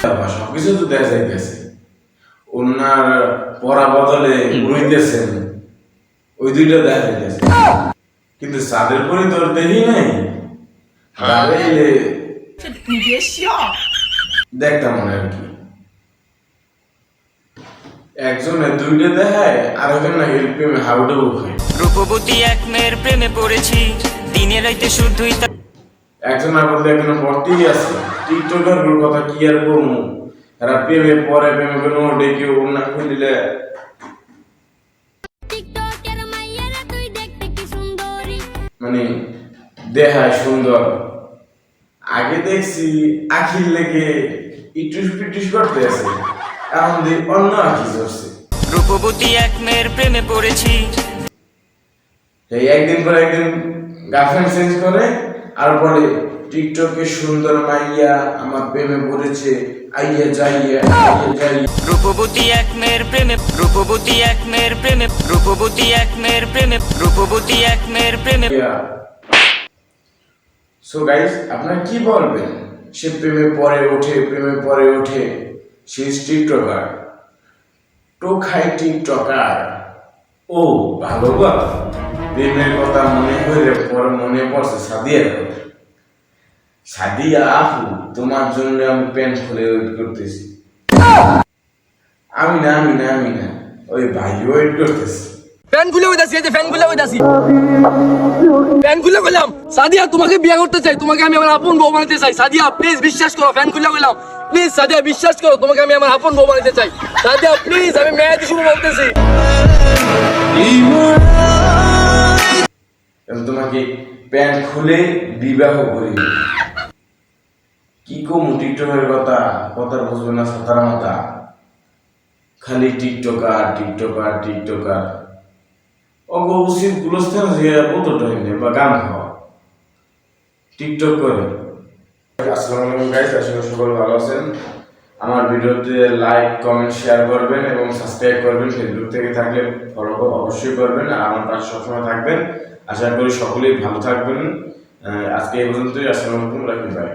সবকিছু তো দেখা যাইতেছে। ওনার পড়া বদলে ঘুরিতেছেন ওই দুইটা দেখা যাইতেছে। কিন্তু চাঁদের পরে তোর দেখি নাই। দেখতাম মনে আর কি। একজনে দুইটা দেখায় আর একজন না হেল্প পেমে হাউডাবু খায়। রূপবতী এক মেয়ের প্রেমে পড়েছি দিনে রাইতে শুধুই একজন আর বলতে একজন পড়তেই আছে। টিকটকারগুলোর কথা কি আর কমু এরা প্রেমে পরে প্রেমে কোনো কেউ না খুলিলে টিকটকের মাইয়ারা তুই দেখতে কি সুন্দরী? মানে দেহায় সুন্দর। আগে দেখছি আখির লেগে ইটুস পিটুস করতে আছে। এখন দেখি অন্য আখি ধরছে। রূপবতী এক মেয়ের প্রেমে পড়েছি। এই একদিন পর একদিন গার্লফ্রেন্ড চেঞ্জ করে আর বলে টিকটকে সুন্দর মাইয়া আমার প্রেমে পড়েছে আইয়া যাইয়া আইয়া যাইয়া। রূপবতী এক মেয়ের প্রেমে রূপবতী এক মেয়ের প্রেমে রূপবতী এক মেয়ের প্রেমে রূপবতী এক মেয়ের প্রেমে। সো গাইস আপনারা কি বলবেন? সে প্রেমে পরে ওঠে প্রেমে পরে ওঠে সে টিকটকার টোখাই টিকটকার ও ভালো প্রেমের কথা মনে হইলে পরে মনে পড়ছে সাদিয়ার কথা সাদিয়া আপু তোমার জন্য আমি প্যান্ট খুলে ওয়েট করতেছি। আমি না আমি না আমি না ওই ভাই ওয়েট করতেছি। ফ্যান খুলে হইতাছি এই যে ফ্যান খুলে হইতাছি ফ্যান খুলে সাদিয়া তোমাকে বিয়ে করতে চাই তোমাকে আমি আমার আপন বউ বানাতে চাই। সাদিয়া প্লিজ বিশ্বাস করো ফ্যান খুলে প্লিজ সাদিয়া বিশ্বাস করো তোমাকে আমি আমার আপন বউ বানাতে চাই। সাদিয়া প্লিজ আমি মেয়াদি শুরু বলতেছি তোমাকে প্যান্ট খুলে বিবাহ করি কি কম টিকটকের কথা? কথা বুঝবে না সাতার মাথা। খালি টিকটকার টিকটকার টিকটকার। অগ উচিত গুলস্থান যে কতটা হইলে বা গান খাওয়া। টিকটক করে। আসসালামু আলাইকুম গাইস আশা করি সকলে ভালো আছেন। আমার ভিডিওতে লাইক কমেন্ট শেয়ার করবেন এবং সাবস্ক্রাইব করবেন। ফেসবুক থেকে থাকলে ফলো অবশ্যই করবেন আর আমার পাশে সবসময় থাকবেন। আশা করি সকলেই ভালো থাকবেন। আজকে এই পর্যন্তই। আসসালামু আলাইকুম, রাখি ভাই